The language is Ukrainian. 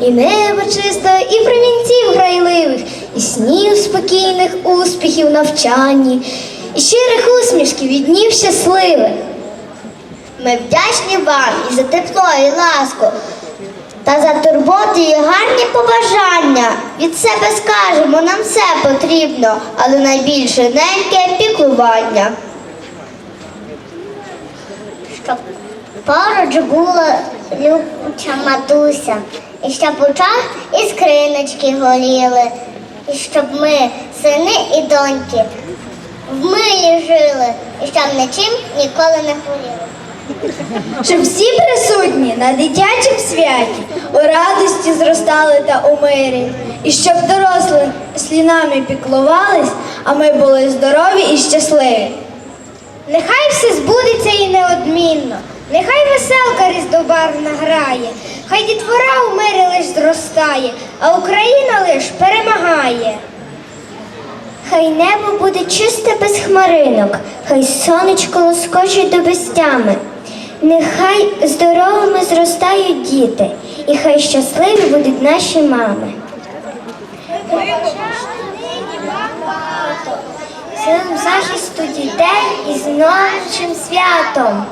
І небо чисто, і промінців грайливих, і снів спокійних успіхів навчанні, і щирих усмішків від днів щасливих. Ми вдячні вам і за тепло, і ласку, та за турботу і гарні побажання. Від себе скажемо, нам все потрібно, але найбільше неньке піклування. щоб поруч була любча матуся, і щоб у очах і скриночки горіли, і щоб ми, сини і доньки, в милі жили, і щоб нічим ніколи не хворіли. Щоб всі присутні на дитячому святі у радості зростали та у мирі, і щоб дорослі слінами піклувались, а ми були здорові і щасливі. Нехай все збудеться і неодмінно, нехай веселка різдобарвна грає, хай дітвора у мирі лиш зростає, а Україна лиш перемагає. Хай небо буде чисте без хмаринок, хай сонечко лоскочить до безтями. Нехай здоровими зростають діти, і хай щасливі будуть наші мами. Силам захисту дітей і з новим святом.